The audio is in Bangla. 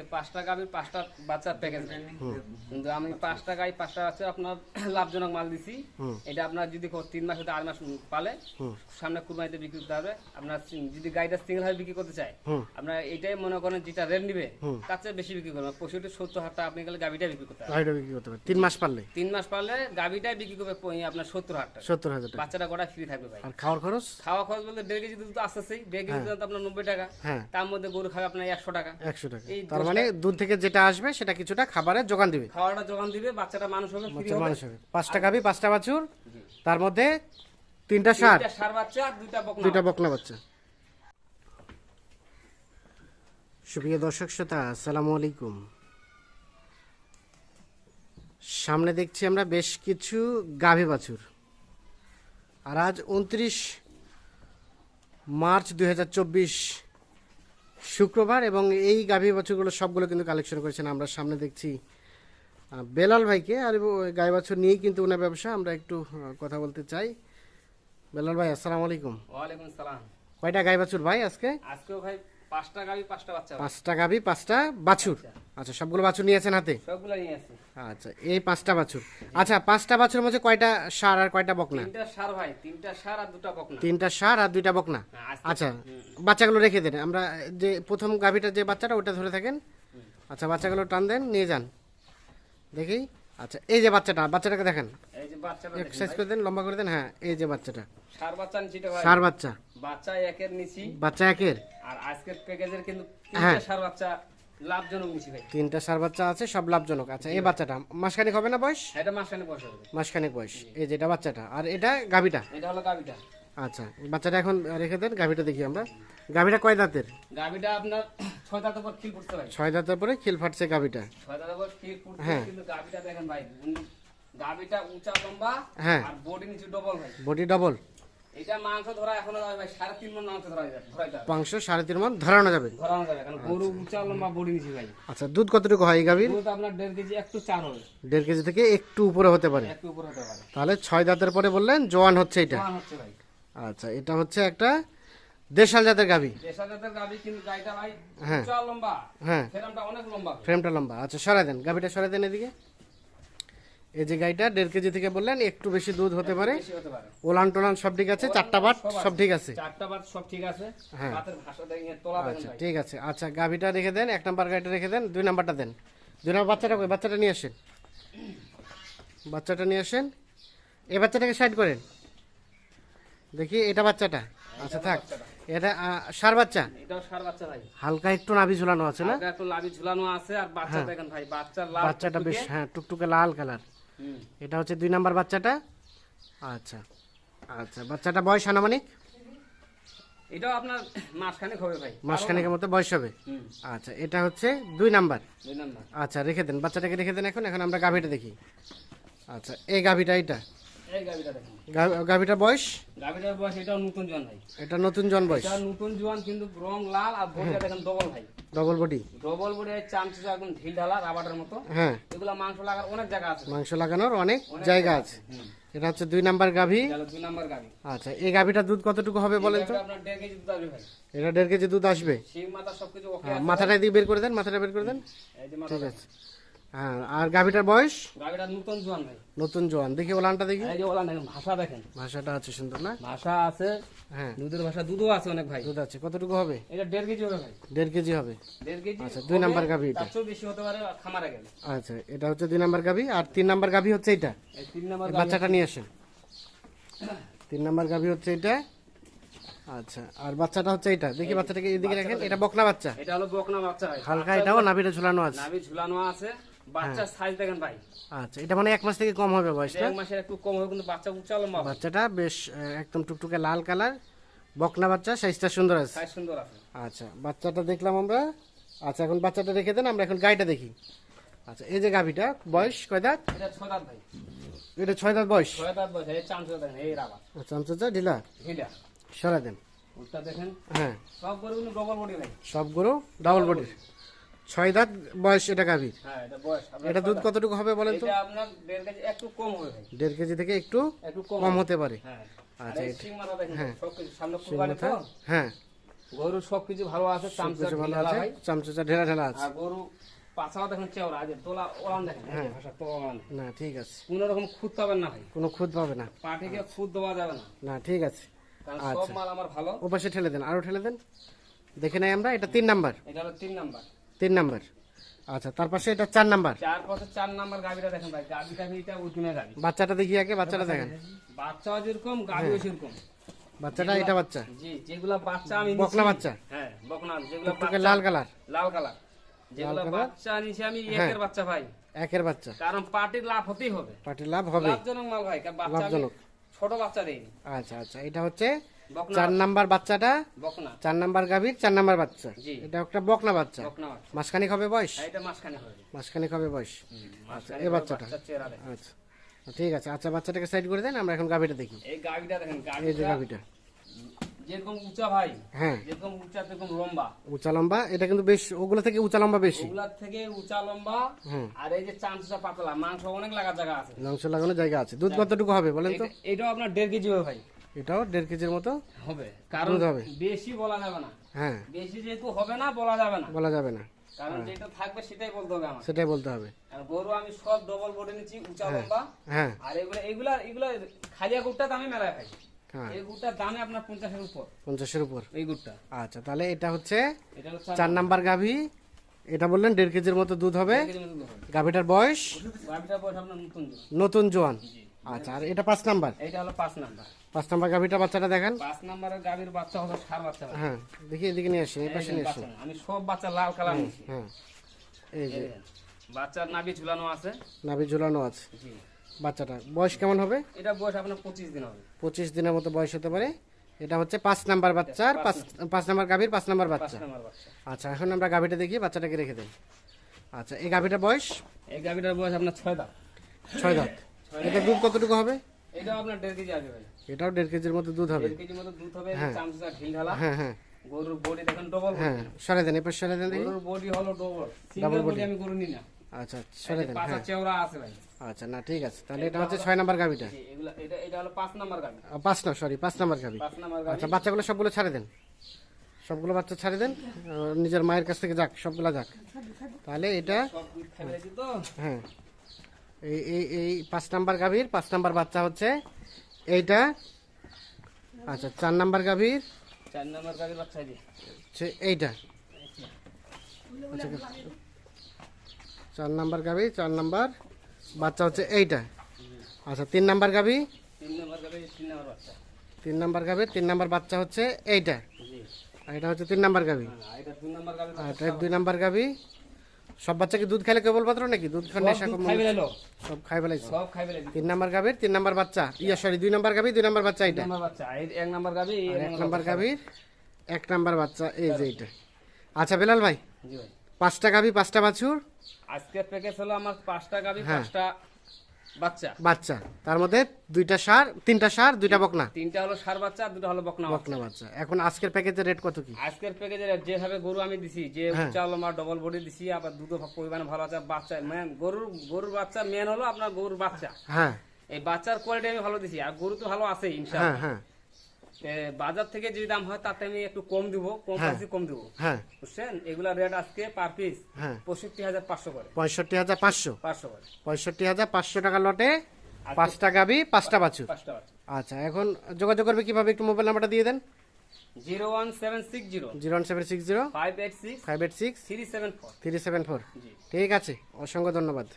আজকে পাঁচটা গাভীর পাঁচটা বাচ্চার প্যাকেজ কিন্তু আমি পাঁচটা গাই পাঁচটা বাচ্চা আপনার লাভজনক মাল দিছি। এটা আপনার যদি তিন মাস হতে আট মাস পালে সামনে কুরবানিতে বিক্রি করতে হবে। আপনার যদি গাড়িটা সিঙ্গেল ভাবে বিক্রি করতে চায় আপনার এটাই মনে করেন যেটা রেট নিবে তার চেয়ে বেশি বিক্রি করবেন। পঁয়ষট্টি সত্তর হাজার টাকা আপনি গেলে গাভিটা বিক্রি করতে হবে। বিক্রি করতে তিন মাস পারলে? তিন মাস পারলে গাভিটাই বিক্রি করবে আপনার সত্তর হাজার টাকা। সত্তর হাজার বাচ্চাটা গোটা ফ্রি থাকবে ভাই। আর খাওয়ার খরচ? খাওয়া খরচ বলতে দেড় কেজি দুধ তো আসতেছেই দেড় কেজি দুধ আপনার নব্বই টাকা হ্যাঁ। তার মধ্যে গরু খাবে আপনার একশো টাকা। একশো টাকা। মানে দুধ থেকে যেটা আসবে সেটা কিছুটা খাবারের যোগান দিবে। খাওয়াটা যোগান দিবে বাচ্চাটা মানুষ হবে ফ্রি হবে মানুষ হবে। পাঁচটা গাভি পাঁচটা বাছুর তার মধ্যে তিনটা সার দুইটা সার বাচ্চা আর দুইটা বকনা দুইটা বকনা বাচ্চা। সুপ্রিয় দর্শক শ্রোতা আসসালামু আলাইকুম। সামনে দেখছি আমরা বেশ কিছু গাভী বাছুর। আর আজ উনত্রিশ মার্চ দু দুই শুক্রবার এবং এই গাভী বাছুরগুলো সবগুলো কিন্তু কালেকশন করেছেন। আমরা সামনে দেখছি বেলাল ভাইকে আর গাই বাছুর নিয়েই কিন্তু ওনার ব্যবসা। আমরা একটু কথা বলতে চাই। বেলাল ভাই আসসালামু আলাইকুম। ওয়ালাইকুম সালাম। কয়টা গাই বাছুর ভাই আজকে? আজকেও ভাই পাঁচটা গাবি পাঁচটা বাচ্চা পাঁচটা গাভি পাঁচটা বাছুর। আচ্ছা। সবগুলো বাছুর নিয়েছেন হাতে? সবগুলো নিয়ে আসি আচ্ছা এই পাঁচটা বাছুর। আচ্ছা পাঁচটা বাছুর মধ্যে কয়টা সার আর কয়টা বকনা? তিনটা সার ভাই তিনটা সার আর দুটা বকনা। তিনটা সার আর দুইটা বকনা। হ্যাঁ, আজকে- আচ্ছা বাচ্চাগুলো রেখে দেন। আমরা যে প্রথম গাভিটা যে বাচ্চাটা ওটা ধরে থাকেন। আচ্ছা বাচ্চাগুলো টান দেন নিয়ে যান। দেখি। আচ্ছা এই যে বাচ্চাটা বাচ্চাটাকে দেখেন। এই যে বাচ্চাটা এক্সারসাইজ করে দেন লম্বা করে দেন হ্যাঁ এই যে বাচ্চাটা। সার বাচ্চা নিচে ভাই। সার বাচ্চা। বাচ্চা একের নিচি। বাচ্চা একের। আর আজকের প্যাকেজের কিন্তু হ্যাঁ। তিনটা সার বাচ্চা লাভজনক নিচি ভাই। তিনটা সার বাচ্চা আছে সব লাভজনক। আচ্ছা এই বাচ্চাটা মাসখানিক হবে না বয়স? এটা হবে। মাসখানেক বয়স। এই যেটা বাচ্চাটা আর এটা গাভিটা? এটা হলো গাবিটা আচ্ছা বাচ্চাটা এখন রেখে দেন গাভিটা দেখি আমরা। গাভিটা কয় দাঁতের? গাবিটা আপনার ছয় দাঁতের পর খিল ফুটতে ভাই ছয় দাঁতের পরে খিল ফাটছে গাভিটা। ছয় দাঁতের পর খিল ফুটতে হ্যাঁ। কিন্তু গাবিটা দেখেন ভাই গাবিটা উঁচা লম্বা হ্যাঁ। আর বডি নিচে ডবল ভাই। বডি ডবল এটা মাংস ধরা এখনও যাবে ভাই সাড়ে তিন মন মাংস ধরা যাবে মাংস সাড়ে তিন মন ধরানো যাবে। ধরানো যাবে কারণ গরু উঁচা লম্বা বডি নিচে ভাই। আচ্ছা দুধ কতটুকু হয় গাভির? দুধ আপনার দেড় কেজি একটু চার হবে। দেড় কেজি থেকে একটু উপরে হতে পারে। একটু উপর হতে পারে। তাহলে ছয় দাঁতের পরে বললেন জোয়ান হচ্ছে এটা। জোয়ান হচ্ছে ভাই। আচ্ছা এটা হচ্ছে একটা দেশাল জাতের গাভি। দেশা জাতের গাবি কিন্তু গাইটা ভাই হ্যাঁ। লম্বা। হ্যাঁ। ফেরামটা অনেক লম্বা। ফ্রেমটা লম্বা। আচ্ছা সরাই দেন। গাভিটা সরাই দেন এদিকে। এই যে গাইটা দেড় কেজি থেকে বললেন একটু বেশি দুধ হতে পারে। বেশি হতে পারে। ওলান টোলান সব ঠিক আছে চারটা বাট সব ঠিক আছে। চারটা বাদ সব ঠিক আছে। হ্যাঁ। আচ্ছা ঠিক আছে। আচ্ছা গাভিটা রেখে দেন এক নাম্বার গাড়িটা রেখে দেন দুই নাম্বারটা দেন। দুই নাম্বার বাচ্চাটা কই? বাচ্চাটা নিয়ে আসেন। বাচ্চাটা নিয়ে আসেন। এই বাচ্চাটাকে সাইড করেন। দেখি এটা বাচ্চাটা? আচ্ছা থাক। এটা ষাঁড় বাচ্চা? এটাও সার বাচ্চা ভাই। হালকা একটু নাভি ঝুলানো আছে না? একটু লাভি ঝুলানো আছে আর বাচ্চা দেখেন ভাই বাচ্চার লাভ বাচ্চাটা বেশ হ্যাঁ টুকটুকে লাল কালার। এটা হচ্ছে দুই নাম্বার বাচ্চাটা। আচ্ছা। আচ্ছা বাচ্চাটা বয়স আনুমানিক? এটাও আপনার মাসখানেক হবে ভাই। মাসখানেকের মতো বয়স হবে? আচ্ছা এটা হচ্ছে দুই নাম্বার। দুই নাম্বার। আচ্ছা রেখে দেন। বাচ্চাটাকে রেখে দেন এখন এখন আমরা গাভিটা দেখি। আচ্ছা এই গাভিটা এইটা। গাভিটার বয়স? গাবিটার বয়স এটাও নতুন জোয়ান ভাই। এটা নতুন বয়স। এটা নতুন জোয়ান কিন্তু রং লাল আর বডিটা দেখেন ডবল ভাই। ডবল বডি ডবল বডি চামচা একদম ঢিল ঢালা রাবারের মতো। হ্যাঁ। এগুলা মাংস লাগার অনেক জায়গা আছে। মাংস লাগানোর অনেক জায়গা আছে। এটা হচ্ছে দুই নাম্বার গাভি। দুই নাম্বার গাবি আচ্ছা এই গাভিটার দুধ কতটুকু হবে বলেন তো? এটা আপনার দেড় কেজি দুধ আসবে ভাই। এটা দেড় কেজি দুধ আসবে। শিং মাথা সবকিছু ওকে হ্যাঁ, মাথাটা দিয়ে বের করে দেন মাথাটা বের করে দেন। ঠিক আছে। হ্যাঁ আর গাভিটার বয়স? নতুন জোয়ান ভাই। নতুন জোয়ান। দেখি ওলানটা দেখি। এই যে ওলা দেখেন ভাষা দেখেন। ভাষাটা আছে সুন্দর না? ভাষা আছে হ্যাঁ। দুধের ভাষা দুধও আছে অনেক ভাই। দুধ আছে। কতটুকু হবে? এটা দেড় কেজি হবে ভাই। কেজি হবে। কেজি আচ্ছা, দুই নাম্বার গাভী এটা। তার বেশি হতে পারে খামারে গেলে। আচ্ছা এটা হচ্ছে দুই নাম্বার গাভি আর তিন নাম্বার গাভি হচ্ছে এটা এই তিন নাম্বার বাচ্চাটা নিয়ে আসেন। তিন নাম্বার গাভি হচ্ছে এটা আচ্ছা আর বাচ্চাটা হচ্ছে এটা দেখি বাচ্চাটাকে এদিকে রাখেন। এটা বকনা বাচ্চা। এটা হলো বকনা বাচ্চা হালকা এটাও নাভিটা ঝুলানো আছে। নাভি ঝুলানো আছে। সাইজ দেখেন ভাই। আচ্ছা এটা মানে এক মাস থেকে কম হবে বয়সটা? এক মাসের একটু কম হবে কিন্তু বাচ্চা উঁচা লম্বা বাচ্চাটা বেশ একদম টুকটুকে লাল কালার বকনা বাচ্চা সাইজটা সুন্দর আছে। সাইজ সুন্দর আছে। আচ্ছা বাচ্চাটা দেখলাম আমরা। আচ্ছা এখন বাচ্চাটা রেখে দেন আমরা এখন গাইটা দেখি। আচ্ছা এই যে গাভিটা বয়স কয় দাঁত? এটা ছয় দাঁত ভাই। এটা ছয় দাঁত বয়স? ছয় দাঁত বয়স এই চামচ দেখেন এই রাবা আচ্ছা ঢিলা? হিলা সরা দেন। উঠটা দেখেন হ্যাঁ। সব গরু ডবল বডি ভাই। সব গরু ডাবল বডির ছয় দাঁত বয়স এটা গাভীর? হ্যাঁ এটা দুধ কতটুকু হবে বলেন তো? আপনার দেড় কেজি একটু কম হবে। দেড় কেজি থেকে একটু কম হতে পারে। হ্যাঁ। আচ্ছা, দেখেন হ্যাঁ। সব কিছু তো? হ্যাঁ। ভালো আছে চামচা ভালো আছে। চামচা ঢেলা ঢেলা আছে। আর গরু পাছাও দেখেন চেওড়া আছে তোলা ওলান দেখেন হ্যাঁ। ভাষা তোলা ওলান। না ঠিক আছে। কোনো রকম খুদ পাবেন না ভাই। কোনো খুদ পাবে না। পাটিকে খুদ দেওয়া যাবে না। না ঠিক আছে। সব আচ্ছা। মাল আমার ভালো। ও পাশে ঠেলে দেন আরও ঠেলে দেন। দেখে নাই আমরা এটা তিন নাম্বার। এটা হলো তিন নাম্বার। তিন নাম্বার। আচ্ছা তার পাশে এটা চার নাম্বার। চার পাশে চার নাম্বার গাভিটা দেখেন ভাই গাভি টাভি এটা উঠুনে গাভি। বাচ্চাটা দেখি আগে বাচ্চাটা দেখেন। বাচ্চাও যেরকম গাভিও হ্যাঁ। সেরকম। বাচ্চাটা এটা বাচ্চা। জি যেগুলা বাচ্চা আমি বকনা বাচ্চা? হ্যাঁ বকনা যেগুলা বাচ্চা- লাল কালার। লাল কালার। যেগুলা বাচ্চা নিছি আমি হ্যাঁ। একের বাচ্চা ভাই। একের বাচ্চা। কারণ পার্টির লাভ হতেই হবে। পার্টির লাভ হবে। লাভজনক মাল ভাই কারণ বাচ্চা লাভজনক। ছোট বাচ্চা দেই আচ্ছা আচ্ছা এটা হচ্ছে চার নাম্বার বাচ্চাটা বকনা। চার নাম্বার গাভীর চার নাম্বার বাচ্চা। জি। এটা একটা বকনা বাচ্চা। মাসখানিক হবে বয়স? হবে। মাসখানিক হবে বয়স। মাঝখানে এই বাচ্চাটা? আচ্ছা ঠিক আছে। আচ্ছা বাচ্চাটাকে সাইড করে দেন আমরা এখন গাভীটা দেখি। এই গাভিটা দেখেন এই যে গাভিটা যেরকম উঁচা ভাই হ্যাঁ। যেরকম উঁচা সেরকম লম্বা। উঁচা লম্বা এটা কিন্তু বেশ ওগুলো থেকে উঁচা লম্বা বেশি। ওগুলার থেকে উঁচা লম্বা হুম আর এই যে চামচা পাতলা মাংস অনেক লাগার জায়গা আছে। মাংস লাগানোর জায়গা আছে। দুধ কতটুকু হবে বলেন তো? এটা- আপনার দেড় কেজি হবে ভাই। এটাও দেড় কেজির মতো হবে কারণ হবে। বেশি বলা যাবে না। হ্যাঁ। বেশি যেহেতু হবে না বলা যাবে না। বলা যাবে না। কারণ যেটা থাকবে সেটাই বলতে হবে আমার সেটাই বলতে হবে। আর গরু আমি সব ডবল বডি নিচ্ছি উঁচা লম্বা। হ্যাঁ। আর এগুলা এগুলা এগুলা খালিয়া গুড়টা দামে মেলায় খাই। হ্যাঁ। এই গুড়টার দামে আপনার পঞ্চাশের উপর। পঞ্চাশের উপর। এই গুড়টা। আচ্ছা তাহলে এটা হচ্ছে চার নাম্বার গাভী। এটা বললেন দেড় কেজির মতো দুধ হবে। গাভীটার বয়স? গাভিটার বয়স নতুন নতুন জোয়ান। আচ্ছা আর এটা পাঁচ নাম্বার? এইটা হলো পাঁচ নাম্বার। পাঁচ নাম্বার গাভীটা বাচ্চাটা দেখান। পাঁচ নাম্বারের গাভীর বাচ্চা হলো সার বাচ্চা হ্যাঁ দেখি এদিকে নিয়ে আসি এই পাশে নিয়ে আসি আমি সব বাচ্চা লাল কালার নিয়েছি। হ্যাঁ এই যে। বাচ্চার নাভি ঝুলানো আছে। নাভি ঝুলানো আছে। জি। বাচ্চাটা বয়স কেমন হবে? এটা বয়স আপনার পঁচিশ দিন হবে। পঁচিশ দিনের মতো বয়স হতে পারে। এটা হচ্ছে পাঁচ নাম্বার বাচ্চার পাঁচ পাঁচ নাম্বার। গাভীর পাঁচ নাম্বার বাচ্চা। আচ্ছা এখন আমরা গাভীটা দেখি বাচ্চাটাকে রেখে দেন আচ্ছা এই গাভীটার বয়স? এই গাভীটার বয়স আপনার ছয় দাম ছয় দাঁত। এটা দুধ কতটুকু হবে? এটাও আপনার দেড় কেজি আসবে ভাই। এটাও দেড় কেজির মতো দুধ হবে। দেড় কেজির মতো দুধ হবে হ্যাঁ। চামচা ঢিল ঢালা। হ্যাঁ হ্যাঁ। গরুর বডি দেখেন ডবল হ্যাঁ সরে দেন এবার সরে দেন গরুর বডি হলো ডবল সিঙ্গেল বডি আমি গরু নিই না আচ্ছা সরে দেন পাঁচা হ্যাঁ। চেওড়া আছে ভাই। আচ্ছা না ঠিক আছে। তাহলে এটা হচ্ছে ছয় নাম্বার গাভীটা। জি, এগুলা এটা এটা হলো পাঁচ নাম্বার গাভী। আহ, পাঁচ না সরি পাঁচ নাম্বার গাভী। পাঁচ নাম্বার গাভী। আচ্ছা বাচ্চাগুলো সবগুলো ছাড়ে দেন। সবগুলো বাচ্চা ছাড়ে দেন। নিজের মায়ের কাছ থেকে যাক সবগুলো যাক। তাহলে এটা হ্যাঁ। এই এই এই পাঁচ নাম্বার গাভীর পাঁচ নাম্বার বাচ্চা হচ্ছে এইটা। আচ্ছা চার নাম্বার গাভীর। চার নাম্বার গাভীর বাচ্চা এইটা। আচ্ছা, চার নাম্বার গাভী চার নাম্বার বাচ্চা হচ্ছে এইটা। আচ্ছা তিন নাম্বার গাভী? তিন নাম্বার গাভী তিন নাম্বার বাচ্চা। গাভীর তিন নাম্বার বাচ্চা হচ্ছে এইটা। এটা হচ্ছে তিন নাম্বার গাভী। এটা দুই নাম্বার গাভী আর এটা দুই নাম্বার গাভী। সব বাচ্চাকে দুধ খাইলে কেবলমাত্র নাকি? দুধ খাওয়ার নেশা কম সব খাই ফেলাইছে সব খাই ফেলাই তিন নাম্বার গাভীর তিন নাম্বার বাচ্চা। ইয়া সরি দুই নাম্বার গাভী দুই নাম্বার বাচ্চা এটা? নাম্বার বাচ্চা। এই এক নাম্বার গাভী এক নাম্বার গাভীর এক নাম্বার বাচ্চা এই যে এটা আচ্ছা বেলাল ভাই জি ভাই। পাঁচটা গাভী পাঁচটা বাছুর? আজকের প্যাকেজ হলো আমার পাঁচটা গাভী হ্যাঁ। পাঁচটা বাচ্চা। বাচ্চা। তার মধ্যে দুইটা সার তিনটা সার দুইটা বকনা। তিনটা হলো সার বাচ্চা আর দুটো হলো বকনা বকনা বাচ্চা। এখন আজকের প্যাকেজের রেট কত কি? আজকের প্যাকেজে যেভাবে গরু আমি দিছি যে উচ্চা হলো আমার ডবল বডি দিছি আবার দুধ পরিমাণ ভালো আছে বাচ্চা মেন গরুর গরুর বাচ্চা মেন হলো আপনার গরুর বাচ্চা। হ্যাঁ। এই বাচ্চার কোয়ালিটি আমি ভালো দিছি আর গরু তো ভালো আছে হ্যাঁ ইনশাআল্লাহ। হ্যাঁ। বাজার থেকে যে দাম হয় তাতে আমি একটু কম দিব কম হ্যাঁ। কম দিব। হ্যাঁ। বুঝছেন? এগুলা রেট আজকে পার পিস হ্যাঁ। পঁয়ষট্টি হাজার পাঁচশো করে। পঁয়ষট্টি হাজার পাঁচশো? পাঁচশো করে। পঁয়ষট্টি হাজার পাঁচশো টাকা লটে পাঁচটা গাভী পাঁচটা বাছুর। পাঁচটা বাচ্চা আচ্ছা এখন যোগাযোগ করবে কীভাবে? একটু মোবাইল নাম্বারটা দিয়ে দেন। Zero one seven six zero. Zero one seven six zero. Five eight six five eight six three seven four. Three seven four. জি। ঠিক আছে অসংখ্য ধন্যবাদ।